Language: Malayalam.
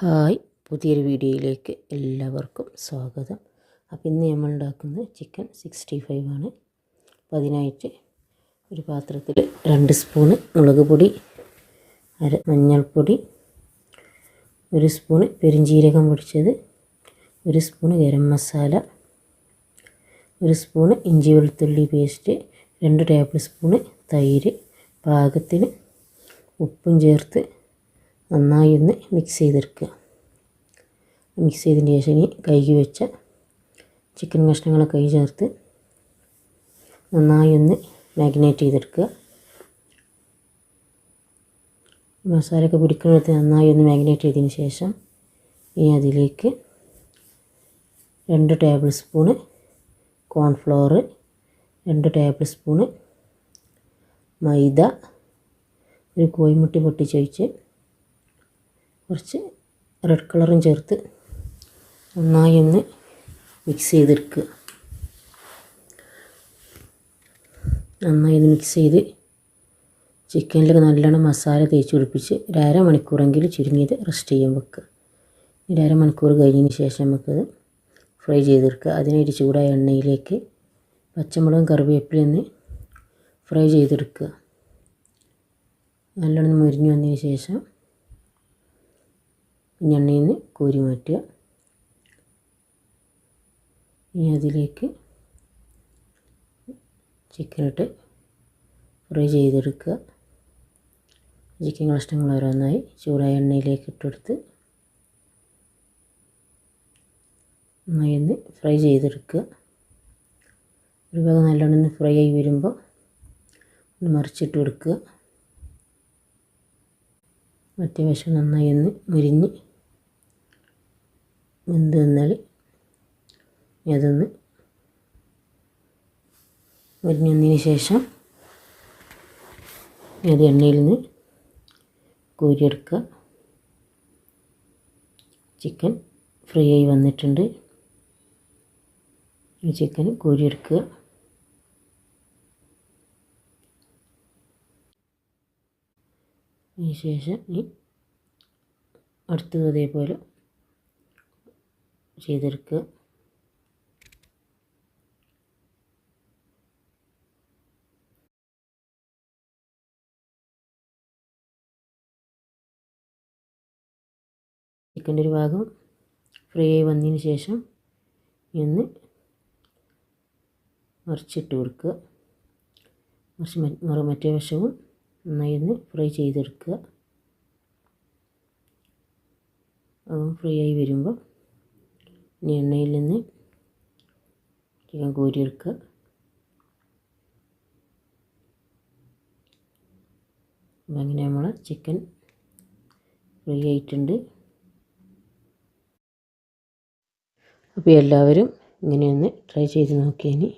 ഹായ് പുതിയൊരു വീഡിയോയിലേക്ക് എല്ലാവർക്കും സ്വാഗതം. അപ്പോൾ ഇന്ന് നമ്മൾ ഉണ്ടാക്കുന്നത് ചിക്കൻ സിക്സ്റ്റി ഫൈവ് ആണ്. അപ്പോൾ അതിനായിട്ട് ഒരു പാത്രത്തിൽ രണ്ട് സ്പൂണ് മുളക് പൊടി അര മഞ്ഞൾപ്പൊടി ഒരു സ്പൂണ് പെരിഞ്ചീരകം പൊടിച്ചത് ഒരു സ്പൂണ് ഗരം മസാല ഒരു സ്പൂണ് ഇഞ്ചി വെളുത്തുള്ളി പേസ്റ്റ് രണ്ട് ടേബിൾ സ്പൂണ് തൈര് പാകത്തിന് ഉപ്പും ചേർത്ത് നന്നായി ഒന്ന് മിക്സ് ചെയ്തെടുക്കുക. മിക്സ് ചെയ്തതിന് ശേഷം ഇനി കഴുകി വെച്ച ചിക്കൻ കഷ്ണങ്ങളൊക്കെ കൈ ചേർത്ത് നന്നായി ഒന്ന് മാഗ്നേറ്റ് ചെയ്തെടുക്കുക. മസാലയൊക്കെ പിടിക്കുന്നിടത്ത് നന്നായി ഒന്ന് മാഗ്നേറ്റ് ചെയ്തതിന് ശേഷം ഇനി അതിലേക്ക് രണ്ട് ടേബിൾ സ്പൂണ് കോൺഫ്ലോർ രണ്ട് ടേബിൾ സ്പൂണ് മൈദ ഒരു കോഴിമുട്ടി പൊട്ടിച്ചൊഴിച്ച് കുറച്ച് റെഡ് കളറും ചേർത്ത് നന്നായി ഒന്ന് മിക്സ് ചെയ്തെടുക്കുക. നന്നായി ഒന്ന് മിക്സ് ചെയ്ത് ചിക്കനിലേക്ക് നല്ലോണം മസാല തേച്ച് പിടിപ്പിച്ച് ഒരു അരമണിക്കൂറെങ്കിലും ചുരുങ്ങിയത് റെസ്റ്റ് ചെയ്യാൻ വെക്കുക. ഒരു അരമണിക്കൂർ കഴിഞ്ഞതിന് ശേഷം നമുക്കത് ഫ്രൈ ചെയ്തെടുക്കുക. അതിനായിട്ട് ചൂടായ എണ്ണയിലേക്ക് പച്ചമുളകും കറിവേപ്പിലയും ഒന്ന് ഫ്രൈ ചെയ്തെടുക്കുക. നല്ലോണം മുരിഞ്ഞു വന്നതിന് ശേഷം എണ്ണയിൽ നിന്ന് കോരി മാറ്റുക. ഇനി അതിലേക്ക് ചിക്കനിട്ട് ഫ്രൈ ചെയ്തെടുക്കുക. ചിക്കൻ കഷ്ണങ്ങൾ ഓരോന്നായി ചൂടായ എണ്ണയിലേക്ക് ഇട്ടെടുത്ത് നന്നായി ഫ്രൈ ചെയ്തെടുക്കുക. ഒരു ഭാഗം നല്ലോണം ഫ്രൈ ആയി വരുമ്പോൾ ഒന്ന് മറിച്ചിട്ട് കൊടുക്കുക. മറ്റേ വശം നന്നായി ഒന്ന് മുരിഞ്ഞ് വെന്ത് വന്നാൽ അതൊന്ന് ശേഷം അത് എണ്ണയിൽ നിന്ന് കോരിയെടുക്കുക. ചിക്കൻ ഫ്രൈ ആയി വന്നിട്ടുണ്ട്. ഈ ചിക്കൻ കോരിയെടുക്കുക. അതിന് ശേഷം അടുത്തത് അതേപോലെ ചെയ്തെടുക്കുക ചിക്കന്റെ ഒരു ഭാഗം ഫ്രൈ ആയി വന്നതിന് ശേഷം ഒന്ന് മറിച്ചിട്ട് കൊടുക്കുക. മറിച്ച് മറ മറ്റേ വശവും നന്നായി ഒന്ന് ഫ്രൈ ചെയ്തെടുക്കുക. ഫ്രൈ ആയി വരുമ്പോൾ ഇനി എണ്ണയിൽ നിന്ന് ചിക്കൻ കോരിയെടുക്കുക. അപ്പം അങ്ങനെ നമ്മൾ ചിക്കൻ ഫ്രീ ആയിട്ടുണ്ട്. അപ്പോൾ എല്ലാവരും ഇങ്ങനെയൊന്ന് ട്രൈ ചെയ്ത് നോക്കിയതിന്